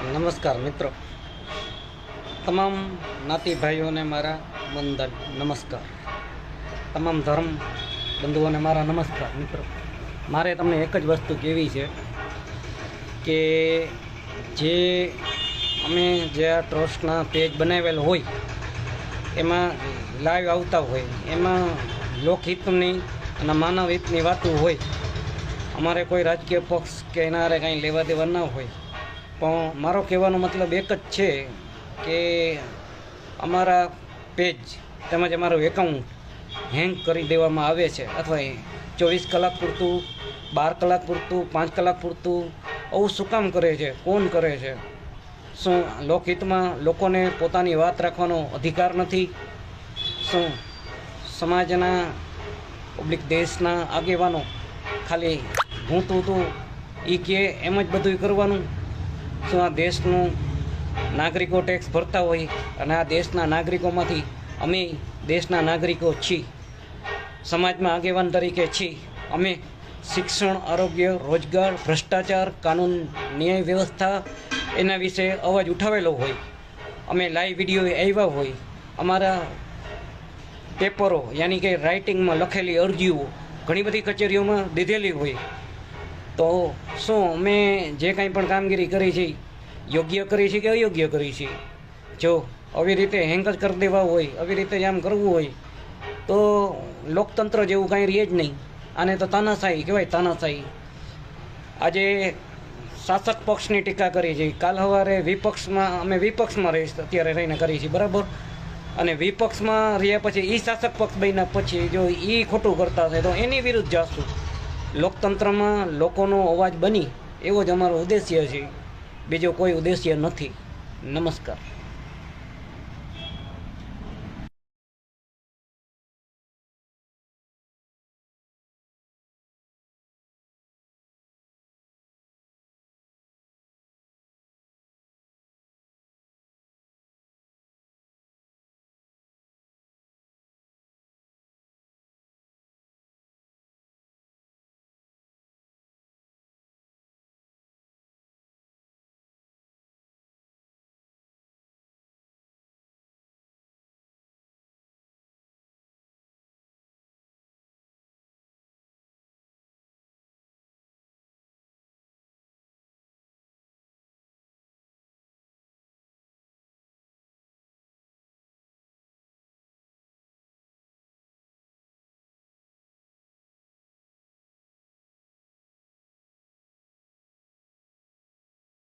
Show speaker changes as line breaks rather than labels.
નમસ્કાર મિત્રો. તમામ નાતી ભાઈઓને મારા વંદન નમસ્કાર. તમામ ધર્મ બંધુઓને મારા નમસ્કાર મિત્રો. મારે તમને એક જ વસ્તુ કહેવી છે કે જે અમે જે આ ટ્રસ્ટના પેજ બનાવેલ હોય, એમાં લાઈવ આવતા હોય, એમાં લોકહિતની અને માનવ હિતની વાતો હોય, અમારે કોઈ રાજકીય પક્ષ કે એના કાંઈ લેવા દેવા ના હોય પણ મારો કહેવાનો મતલબ એક જ છે કે અમારા પેજ તેમજ અમારું એકાઉન્ટ હેંગ કરી દેવામાં આવે છે. અથવા ચોવીસ કલાક પૂરતું, બાર કલાક પૂરતું, પાંચ કલાક પૂરતું, આવું શું કામ કરે છે? કોણ કરે છે? શું લોકહિતમાં લોકોને પોતાની વાત રાખવાનો અધિકાર નથી? શું સમાજના પબ્લિક દેશના આગેવાનો ખાલી હું તું તું એ કે એમ જ બધું કરવાનું? શું આ દેશનું નાગરિકો ટેક્સ ભરતા હોય અને આ દેશના નાગરિકોમાંથી અમે દેશના નાગરિકો છીએ, સમાજમાં આગેવાન તરીકે છીએ, અમે શિક્ષણ, આરોગ્ય, રોજગાર, ભ્રષ્ટાચાર, કાનૂન, ન્યાય વ્યવસ્થા એના વિશે અવાજ ઉઠાવેલો હોય, અમે લાઈવ વીડિયો આવ્યા હોય, અમારા પેપરો યાની કે રાઇટિંગમાં લખેલી અરજીઓ ઘણી બધી કચેરીઓમાં દીધેલી હોય તો શું અમે જે કાંઈ પણ કામગીરી કરી છે, યોગ્ય કરી છે કે અયોગ્ય કરી છે? જો આવી રીતે હેંગ જ કરી દેવા હોય, આવી રીતે જ આમ કરવું હોય, તો લોકતંત્ર જેવું કાંઈ રહે જ નહીં. આને તો તાનાશાહી કહેવાય, તાનાશાહી. આજે શાસક પક્ષની ટીકા કરી છે. કાલ સવારે વિપક્ષમાં, અમે વિપક્ષમાં રહીશ અત્યારે રહીને કરી છે, બરાબર? અને વિપક્ષમાં રહ્યા પછી એ શાસક પક્ષ બન્યા પછી જો એ ખોટું કરતા હશે, તો એની વિરુદ્ધ જાશું. લોકતંત્રમાં લોકોનો અવાજ બની એવો જ અમારો ઉદ્દેશ્ય છે. બીજો કોઈ ઉદ્દેશ્ય નથી. નમસ્કાર.